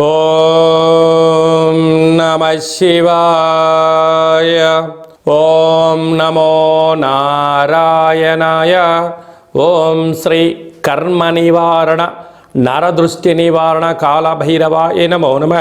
ఓం నమ శివాయ. ఓం నమో నారాయణాయ. ఓం శ్రీ కర్మ నివారణ నరదృష్టి నివారణ కాళభైరవాయ నమో నమ.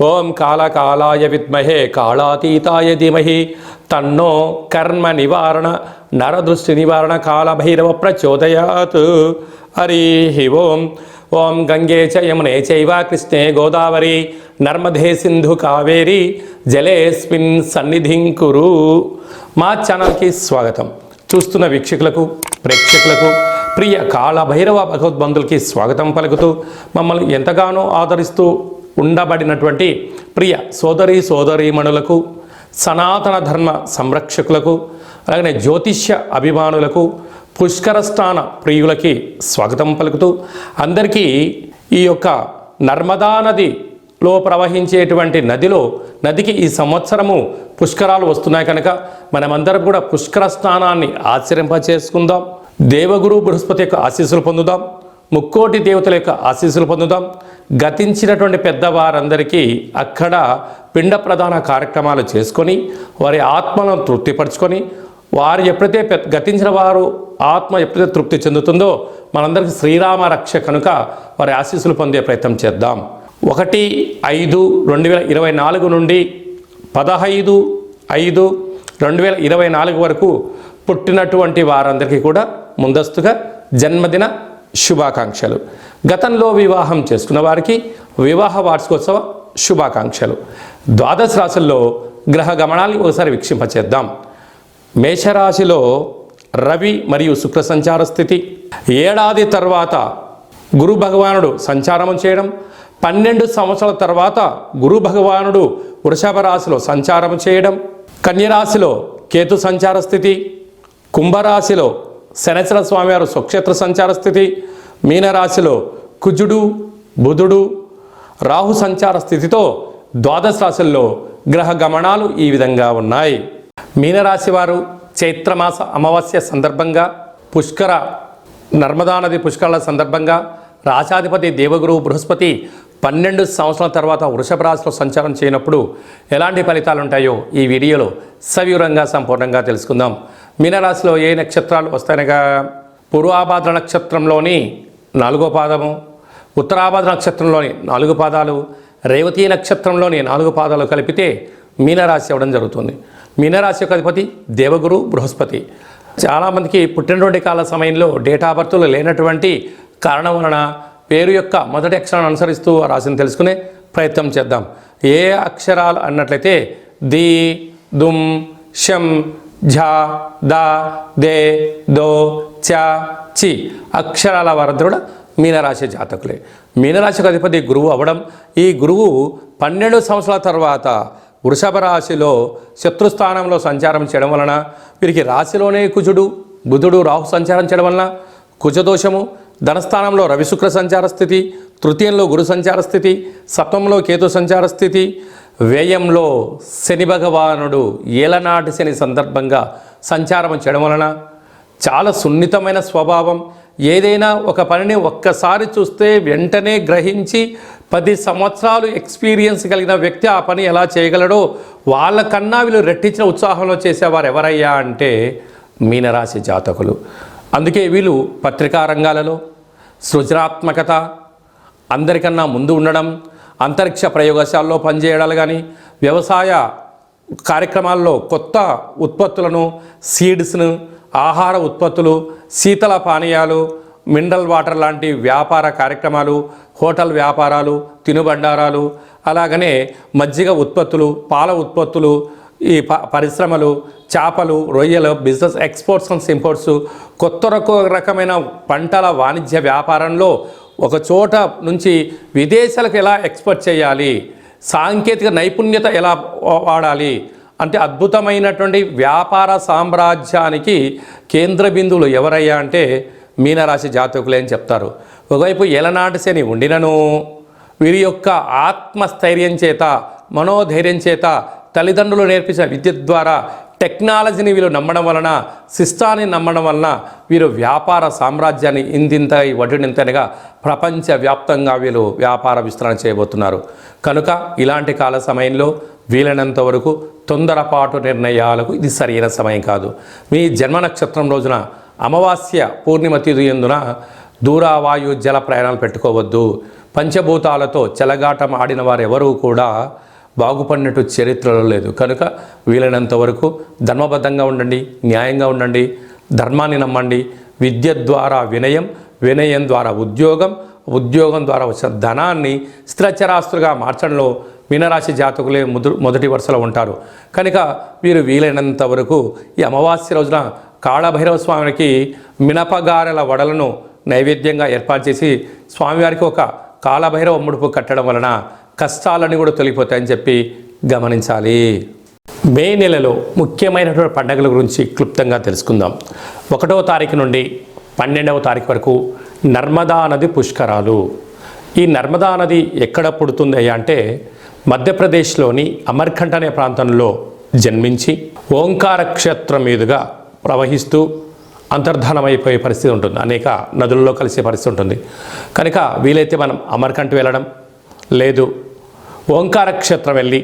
ఓం కాలకాలాయ విద్మహే కాళాతీతాయ ధీమహి. తన్నో కర్మ నివారణ నరదృష్టి నివారణ కాళభైరవ ప్రచోదయాత్. హరి ఓం. ఓం గంగే చ యమునే చైవ కృష్ణే గోదావరి. నర్మదే సింధు కావేరి. జలేస్మిన్ సన్నిధిం కురు. మా ఛానల్కి స్వాగతం. చూస్తున్న వీక్షకులకు ప్రేక్షకులకు ప్రియ కాళభైరవ భగవద్బంధులకి స్వాగతం పలుకుతూ మమ్మల్ని ఎంతగానో ఆదరిస్తూ ఉండబడినటువంటి ప్రియ సోదరి సోదరీమణులకు సనాతన ధర్మ సంరక్షకులకు అలాగనే జ్యోతిష్య అభిమానులకు పుష్కరస్థాన ప్రియులకి స్వాగతం పలుకుతూ అందరికీ ఈ యొక్క నర్మదా నదిలో ప్రవహించేటువంటి నదిలో నదికి ఈ సంవత్సరము పుష్కరాలు వస్తున్నాయి కనుక మనమందరం కూడా పుష్కర స్నానాన్ని ఆచరింపచేసుకుందాం. దేవగురు బృహస్పతి యొక్క ఆశీస్సులు పొందుదాం. ముక్కోటి దేవతల యొక్క ఆశీస్సులు పొందుదాం. గతించినటువంటి పెద్దవారందరికీ అక్కడ పిండ ప్రధాన కార్యక్రమాలు చేసుకొని వారి ఆత్మలను తృప్తిపరచుకొని వారు ఎప్పుడైతే గతించిన వారు ఆత్మ ఎప్పుడైతే తృప్తి చెందుతుందో మనందరికీ శ్రీరామ రక్ష కనుక వారి ఆశీస్సులు పొందే ప్రయత్నం చేద్దాం. ఒకటి ఐదు రెండు వేల ఇరవై నాలుగు నుండి పదహైదు ఐదు రెండు వేల ఇరవై నాలుగు వరకు పుట్టినటువంటి వారందరికీ కూడా ముందస్తుగా జన్మదిన శుభాకాంక్షలు. గతంలో వివాహం చేసుకున్న వారికి వివాహ వార్షికోత్సవ శుభాకాంక్షలు. ద్వాదశ రాశుల్లో గ్రహ గమనాన్ని ఒకసారి వీక్షింపచేద్దాం. మేషరాశిలో రవి మరియు శుక్ర సంచార స్థితి. ఏడాది తర్వాత గురు భగవానుడు సంచారం చేయడం. పన్నెండు సంవత్సరాల తర్వాత గురు భగవానుడు వృషభ రాశిలో సంచారం చేయడం. కన్యరాశిలో కేతు సంచార స్థితి. కుంభరాశిలో శనేశ్వర స్వామివారు స్వక్షేత్ర సంచార స్థితి మీనరాశిలో కుజుడు బుధుడు రాహు సంచార స్థితితో ద్వాదశ రాశుల్లో గ్రహ గమనాలు ఈ విధంగా ఉన్నాయి. మీనరాశి వారు చైత్రమాస అమావాస్య సందర్భంగా పుష్కర నర్మదా నది పుష్కరాల సందర్భంగా రాశాధిపతి దేవగురు బృహస్పతి పన్నెండు సంవత్సరాల తర్వాత వృషభ రాశిలో సంచారం చేయనప్పుడు ఎలాంటి ఫలితాలు ఉంటాయో ఈ వీడియోలో సవివరంగా సంపూర్ణంగా తెలుసుకుందాం. మీనరాశిలో ఏ నక్షత్రాలు వస్తాయనగా? పూర్వాభాద్ర నక్షత్రంలోని నాలుగో పాదము ఉత్తరాభాద్ర నక్షత్రంలోని నాలుగు పాదాలు రేవతి నక్షత్రంలోని నాలుగు పాదాలు కలిపితే మీనరాశి అవ్వడం జరుగుతుంది. మీనరాశి యొక్క అధిపతి దేవగురు బృహస్పతి. చాలామందికి పుట్టినటువంటి కాల సమయంలో డేటా బర్త్లు లేనటువంటి కారణం వలన పేరు యొక్క మొదటి అక్షరాన్ని అనుసరిస్తూ ఆ రాశిని తెలుసుకునే ప్రయత్నం చేద్దాం. ఏ అక్షరాలు అన్నట్లయితే ది దుమ్ షం ఝ ద దే దో చ చి అక్షరాల వారందరూ కూడా మీనరాశి జాతకులే. మీనరాశికి అధిపతి గురువు అవడం ఈ గురువు పన్నెండు సంవత్సరాల తర్వాత వృషభ రాశిలో శత్రుస్థానంలో సంచారం చేయడం వలన వీరికి రాశిలోనే కుజుడు బుధుడు రాహు సంచారం చేయడం వలన కుజదోషము ధనస్థానంలో రవిశుక్ర సంచార స్థితి తృతీయంలో గురు సంచార స్థితి సప్తంలో కేతు సంచార స్థితి వ్యయంలో శని భగవానుడు ఏలనాటి శని సందర్భంగా సంచారం చేయడం వలన చాలా సున్నితమైన స్వభావం. ఏదైనా ఒక పనిని ఒక్కసారి చూస్తే వెంటనే గ్రహించి పది సంవత్సరాలు ఎక్స్పీరియన్స్ కలిగిన వ్యక్తి ఆ పని ఎలా చేయగలడో వాళ్ళకన్నా వీళ్ళు రెట్టించిన ఉత్సాహంలో చేసేవారు ఎవరయ్యా అంటే మీనరాశి జాతకులు. అందుకే వీళ్ళు పత్రికా రంగాలలో సృజనాత్మకత అందరికన్నా ముందు ఉండడం అంతరిక్ష ప్రయోగశాలలో పనిచేయడాలు కానీ వ్యవసాయ కార్యక్రమాల్లో కొత్త ఉత్పత్తులను సీడ్స్ను ఆహార ఉత్పత్తులు శీతల పానీయాలు మినరల్ వాటర్ లాంటి వ్యాపార కార్యక్రమాలు హోటల్ వ్యాపారాలు తినుబండారాలు అలాగనే మజ్జిగ ఉత్పత్తులు పాల ఉత్పత్తులు ఈ ప పరిశ్రమలు చేపలు రొయ్యలు బిజినెస్ ఎక్స్పోర్ట్స్ అండ్ ఇంపోర్ట్స్ కొత్త రకమైన పంటల వాణిజ్య వ్యాపారంలో ఒక చోట నుంచి విదేశాలకు ఎలా ఎక్స్పోర్ట్ చేయాలి? సాంకేతిక నైపుణ్యత ఎలా వాడాలి? అంటే అద్భుతమైనటువంటి వ్యాపార సామ్రాజ్యానికి కేంద్ర బిందువులు ఎవరయ్యా అంటే మీనరాశి జాతకులే అని చెప్తారు. ఒకవైపు ఎలనాటి శని ఉండినను. వీరి యొక్క ఆత్మస్థైర్యం చేత మనోధైర్యం చేత తల్లిదండ్రులు నేర్పించిన విద్య ద్వారా టెక్నాలజీని వీళ్ళు నమ్మడం వలన సిస్టాన్ని నమ్మడం వలన వీరు వ్యాపార సామ్రాజ్యాన్ని ఇందింత వడ్డింతనిగా ప్రపంచవ్యాప్తంగా వీళ్ళు వ్యాపార విస్తరణ చేయబోతున్నారు. కనుక ఇలాంటి కాల సమయంలో వీలైనంత వరకు తొందరపాటు నిర్ణయాలకు ఇది సరైన సమయం కాదు. మీ జన్మ నక్షత్రం రోజున అమావాస్య పూర్ణిమ తిథి ఎందున దూరావాయు జల ప్రయాణాలు పెట్టుకోవద్దు. పంచభూతాలతో చెలగాటం ఆడిన వారెవరూ కూడా బాగుపడినట్టు చరిత్రలో లేదు. కనుక వీలైనంత వరకు ధర్మబద్ధంగా ఉండండి న్యాయంగా ఉండండి ధర్మాన్ని నమ్మండి. విద్య ద్వారా వినయం వినయం ద్వారా ఉద్యోగం ఉద్యోగం ద్వారా వచ్చిన ధనాన్ని స్థిరచరాస్తులుగా మార్చడంలో మీనరాశి జాతకులే ముదు మొదటి వరుసలో ఉంటారు. కనుక వీరు వీలైనంత వరకు ఈ అమావాస్య రోజున కాళభైరవ స్వామికి మినపగారెల వడలను నైవేద్యంగా ఏర్పాటు చేసి స్వామివారికి ఒక కాళభైరవ ముడుపు కట్టడం వలన కష్టాలన్నీ కూడా తొలగిపోతాయని చెప్పి గమనించాలి. మే నెలలో ముఖ్యమైనటువంటి పండుగల గురించి క్లుప్తంగా తెలుసుకుందాం. ఒకటవ తారీఖు నుండి పన్నెండవ తారీఖు వరకు నర్మదా నది పుష్కరాలు. ఈ నర్మదా నది ఎక్కడ పుడుతుంది అంటే మధ్యప్రదేశ్లోని అమర్ఖండ్ అనే ప్రాంతంలో జన్మించి ఓంకార క్షేత్రం మీదుగా ప్రవహిస్తూ అంతర్ధానమైపోయే పరిస్థితి ఉంటుంది. అనేక నదులలో కలిసే పరిస్థితి ఉంటుంది. కనుక వీలైతే మనం అమర్కంఠ వెళ్ళడం లేదు. ఓంకార క్షేత్రం వెళ్ళి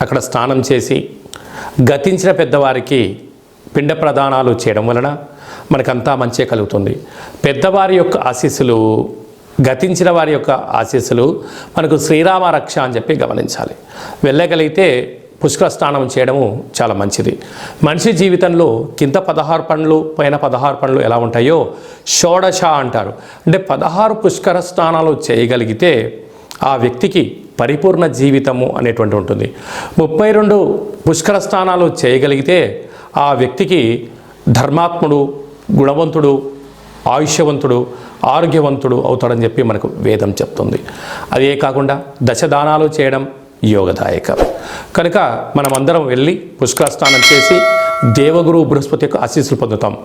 అక్కడ స్నానం చేసి గతించిన పెద్దవారికి పిండ ప్రదానాలు చేయడం వలన మనకంతా మంచి కలుగుతుంది. పెద్దవారి యొక్క ఆశీస్సులు గతించిన వారి యొక్క ఆశీస్సులు మనకు శ్రీరామ రక్ష అని చెప్పి గమనించాలి. వెళ్ళగలిగితే పుష్కర స్నానం చేయడము చాలా మంచిది. మనిషి జీవితంలో కింద పదహారు పండ్లు పైన పదహారు పండ్లు ఎలా ఉంటాయో షోడశ అంటారు. అంటే పదహారు పుష్కర స్నానాలు చేయగలిగితే ఆ వ్యక్తికి పరిపూర్ణ జీవితము అనేటువంటి ఉంటుంది. ముప్పై రెండు పుష్కర స్నానాలు చేయగలిగితే ఆ వ్యక్తికి ధర్మాత్ముడు గుణవంతుడు ఆయుష్యవంతుడు ఆరోగ్యవంతుడు అవుతాడని చెప్పి మనకు వేదం చెప్తుంది. అదే కాకుండా దశదానాలు చేయడం యోగదాయకం. కనుక మనమందరం వెళ్ళి పుష్కర స్నానం చేసి దేవగురు బృహస్పతి యొక్క ఆశీస్సులు పొందుతాం.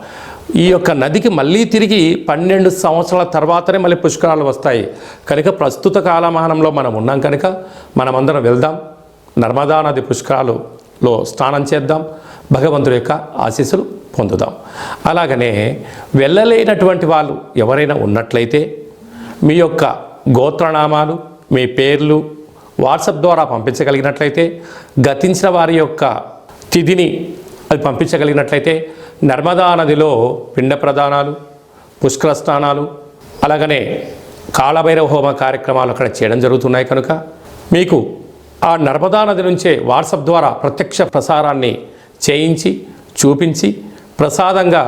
ఈ యొక్క నదికి మళ్ళీ తిరిగి పన్నెండు సంవత్సరాల తర్వాతనే మళ్ళీ పుష్కరాలు వస్తాయి. కనుక ప్రస్తుత కాలమానంలో మనం ఉన్నాం కనుక మనమందరం వెళ్దాం. నర్మదా నది పుష్కరాలులో స్నానం చేద్దాం. భగవంతుడి యొక్క ఆశీస్సులు పొందుదాం. అలాగనే వెళ్ళలేనటువంటి వాళ్ళు ఎవరైనా ఉన్నట్లయితే మీ యొక్క గోత్రనామాలు మీ పేర్లు వాట్సాప్ ద్వారా పంపించగలిగినట్లయితే గతించిన వారి యొక్క తిథిని అది పంపించగలిగినట్లయితే నర్మదా నదిలో పిండ ప్రదానాలు పుష్కర స్నానాలు అలాగనే కాళభైరవ హోమ కార్యక్రమాలు అక్కడ చేయడం జరుగుతున్నాయి కనుక మీకు ఆ నర్మదా నది నుంచే వాట్సాప్ ద్వారా ప్రత్యక్ష ప్రసారాన్ని చేయించి చూపించి ప్రసాదంగా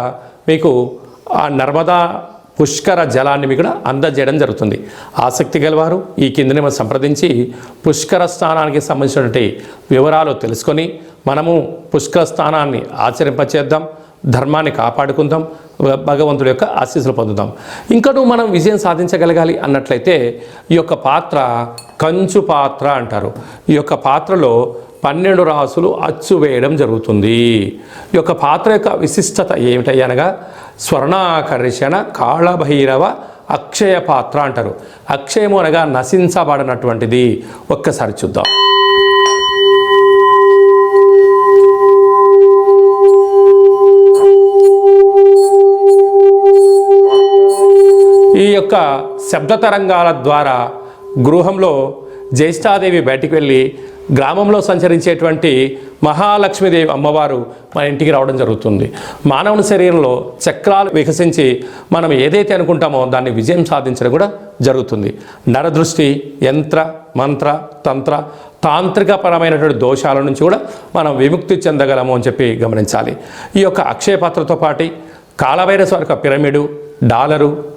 మీకు ఆ నర్మదా పుష్కర జలాన్ని మీకు కూడా అందజేయడం జరుగుతుంది. ఆసక్తి గలవారు ఈ కిందనే మనం సంప్రదించి పుష్కర స్థానానికి సంబంధించినటువంటి వివరాలు తెలుసుకొని మనము పుష్కర స్థానాన్ని ఆచరింపచేద్దాం ధర్మాన్ని కాపాడుకుందాం భగవంతుడి యొక్క ఆశీస్సులు పొందుదాం. ఇంకను మనం విజయం సాధించగలగాలి అన్నట్లయితే ఈ యొక్క పాత్ర కంచు పాత్ర అంటారు. ఈ యొక్క పాత్రలో పన్నెండు రాసులు అచ్చు వేయడం జరుగుతుంది. ఈ యొక్క పాత్ర యొక్క విశిష్టత ఏమిటయ్యనగా స్వర్ణాకర్షణ కాళభైరవ అక్షయ పాత్ర అంటారు. అక్షయము అనగా నశించబడినటువంటిది. ఒక్కసారి చూద్దాం. ఈ యొక్క శబ్ద తరంగాల ద్వారా గృహంలో జ్యేష్ఠాదేవి బయటికి వెళ్ళి గ్రామంలో సంచరించేటువంటి మహాలక్ష్మీదేవి అమ్మవారు మన ఇంటికి రావడం జరుగుతుంది. మానవుని శరీరంలో చక్రాలు వికసించి మనం ఏదైతే అనుకుంటామో దాన్ని విజయం సాధించడం కూడా జరుగుతుంది. నరదృష్టి యంత్ర మంత్ర తంత్ర తాంత్రికపరమైనటువంటి దోషాల నుంచి కూడా మనం విముక్తి చెందగలము అని చెప్పి గమనించాలి. ఈ యొక్క అక్షయ పాత్రతో పాటి కాళభైరవ యొక్క పిరమిడు డాలరు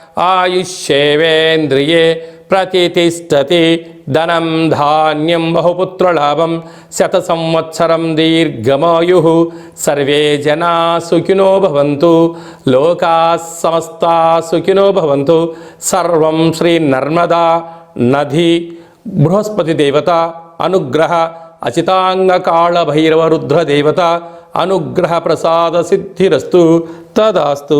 ఆయుష్యేవేంద్రియే ప్రతిష్టతి ధనం ధాన్యం బహుపుత్రలాభం శత సంవత్సరం దీర్ఘమాయు. సర్వే జనా సుఖినో భవంతు లోకా సమస్తా సుఖినో భవంతు. సర్వం శ్రీ నర్మదా నది బృహస్పతి దేవత అనుగ్రహ అచితాంగ కాళ భైరవ అనుగ్రహ ప్రసాద సిద్ధిరస్తు తదాస్తు.